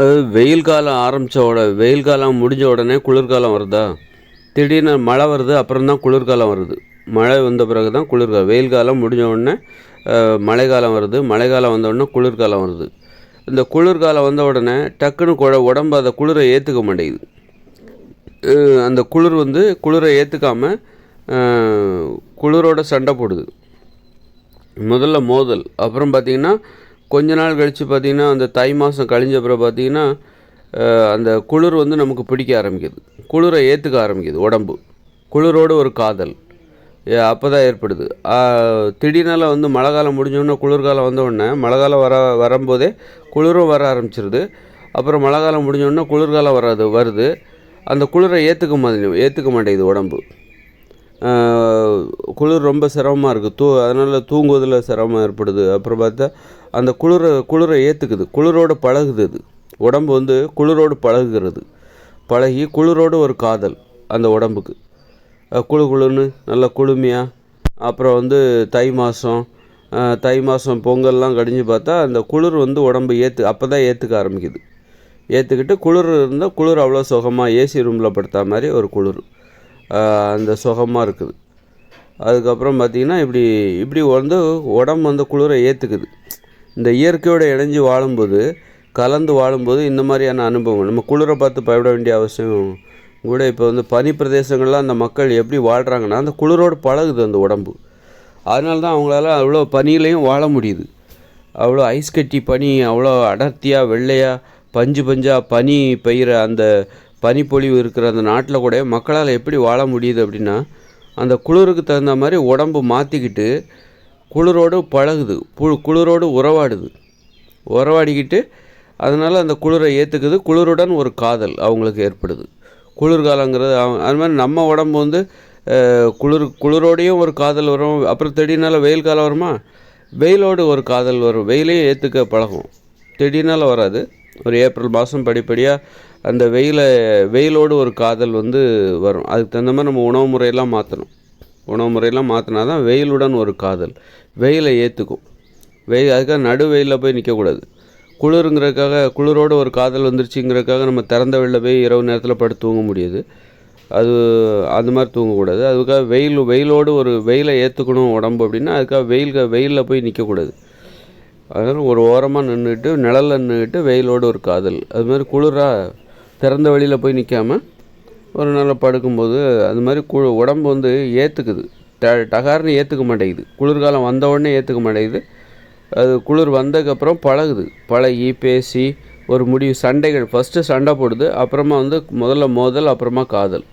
அது வெயில் காலம் ஆரம்பித்த உட வெயில் காலம் முடிஞ்ச உடனே குளிர்காலம் வருதா? திடீர்னு மழை வருது அப்புறம் தான் குளிர்காலம் வருது. மழை வந்த பிறகு தான் குளிர்காலம். வெயில் காலம் முடிஞ்ச உடனே மழைக்காலம் வருது. மழைக்காலம் வந்த உடனே குளிர்காலம் வருது. இந்த குளிர்காலம் வந்த உடனே டக்குன்னு குழ உடம்பு அதை குளிரை ஏற்றுக்க மாட்டேங்குது. அந்த குளிர் வந்து குளிரை ஏற்றுக்காம குளிரோட சண்டை போடுது. முதல்ல மோதல். அப்புறம் பார்த்திங்கன்னா கொஞ்ச நாள் கழித்து பார்த்தீங்கன்னா அந்த தை மாதம் கழிஞ்ச அப்புறம் பார்த்திங்கன்னா அந்த குளிர் வந்து நமக்கு பிடிக்க ஆரம்பிக்குது. குளிரை ஏற்றுக்க ஆரம்பிக்குது உடம்பு. குளிரோடு ஒரு காதல். அப்போ தான் ஏற்படுது. திடீர்னால் வந்து மழை காலம் முடிஞ்சோடனே குளிர்காலம் வந்தோடனே மழை காலம் வர வரும்போதே குளிரும் வர ஆரம்பிச்சிருது. அப்புறம் மழை காலம் முடிஞ்சோடனே குளிர்காலம் வராது வருது. அந்த குளிரை ஏற்றுக்க மாதிரி ஏற்றுக்க மாட்டேங்குது உடம்பு. குளிர் ரொம்ப சிரமமாக இருக்குது தூ அதனால் தூங்குவதில் சிரமம் ஏற்படுது. அப்புறம் பார்த்தா அந்த குளிரை குளிரை ஏற்றுக்குது குளிரோடு பழகுது அது உடம்பு வந்து குளிரோடு பழகுகிறது. பழகி குளிரோடு ஒரு காதல் அந்த உடம்புக்கு. குழு குளு குளுன்னு நல்லா குளுமையாக அப்புறம் வந்து தை மாதம் தை மாதம் பொங்கல்லாம் கடிஞ்சு பார்த்தா அந்த குளிர் வந்து உடம்பு ஏற்று அப்போ தான் ஏற்றுக்க ஆரம்பிக்குது. ஏற்றுக்கிட்டு குளிர் இருந்தால் குளிர் அவ்வளோ சுகமாக ஏசி ரூமில் படுத்தா மாதிரி ஒரு குளிர். அந்த சுகமாக இருக்குது. அதுக்கப்புறம் பார்த்திங்கன்னா இப்படி இப்படி வந்து உடம்பு வந்து குளிரை ஏற்றுக்குது இந்த இயற்கையோடு இணைஞ்சு வாழும்போது கலந்து வாழும்போது இந்த மாதிரியான அனுபவம் நம்ம குளிரை பார்த்து பயப்பட வேண்டிய அவசியம் கூட இப்போ வந்து பனி பிரதேசங்கள்லாம் அந்த மக்கள் எப்படி வாழ்கிறாங்கன்னா அந்த குளிரோடு பழகுது அந்த உடம்பு. அதனால தான் அவங்களால அவ்வளோ பனியிலையும் வாழ முடியுது. அவ்வளோ ஐஸ் கட்டி பனி அவ்வளோ அடர்த்தியாக வெள்ளையாக பஞ்சு பஞ்சாக பனி பெய்கிற அந்த பனிப்பொழிவு இருக்கிற அந்த நாட்டில் கூட மக்களால் எப்படி வாழ முடியுது அப்படின்னா அந்த குளிருக்கு தகுந்த மாதிரி உடம்பு மாற்றிக்கிட்டு குளிரோடு பழகுது. பு குளிரோடு உறவாடுது. உறவாடிக்கிட்டு அதனால் அந்த குளிரை ஏற்றுக்குது குளிருடன் ஒரு காதல் அவங்களுக்கு ஏற்படுது. குளிர்காலங்கிறது அவ- அது மாதிரி நம்ம உடம்பு வந்து குளிர் குளிரோடையும் ஒரு காதல் வரும். அப்புறம் திடீர்னால வெயில் காலம் வருமா? வெயிலோடு ஒரு காதல் வரும். வெயிலையும் ஏற்றுக்க பழகும். திடீர்னால வராது. ஒரு ஏப்ரல் மாதம் படிப்படியாக அந்த வெயிலை வெயிலோடு ஒரு காதல் வந்து வரும். அதுக்கு தகுந்த மாதிரி நம்ம உணவு முறையெல்லாம் மாற்றணும் உணவு முறையெல்லாம் மாற்றினா தான் வெயிலுடன் ஒரு காதல். வெயிலை ஏற்றுக்கும் வெயில் அதுக்காக நடு வெயிலில் போய் நிற்கக்கூடாது குளிருங்கிறதுக்காக குளிரோடு ஒரு காதல் வந்துருச்சுங்கிறதுக்காக நம்ம திறந்த வெளில போய் இரவு நேரத்தில் படுத்து தூங்க முடியுது. அது அந்த மாதிரி தூங்கக்கூடாது. அதுக்காக வெயில் வெயிலோடு ஒரு வெயிலை ஏற்றுக்கணும் உடம்பு அப்படின்னா அதுக்காக வெயில் வெயிலில் போய் நிற்கக்கூடாது அதனால் ஒரு ஓரமாக நின்றுட்டு நிழலில் நின்றுட்டு வெயிலோடு ஒரு காதல். அது மாதிரி குளிராக திறந்த வெளியில் போய் நிற்காம ஒரு நாளில் படுக்கும்போது அது மாதிரி கு உடம்பு வந்து ஏற்றுக்குது ட டகார்னு ஏற்றுக்க மாட்டேங்குது. குளிர்காலம் வந்த உடனே ஏற்றுக்க மாட்டேங்குது. அது குளிர் வந்ததுக்கப்புறம் பழகுது. பழகி பேசி ஒரு முடிவு சண்டைகள். ஃபஸ்ட்டு சண்டை போடுது. அப்புறமா வந்து முதல்ல மோதல் அப்புறமா காதல்.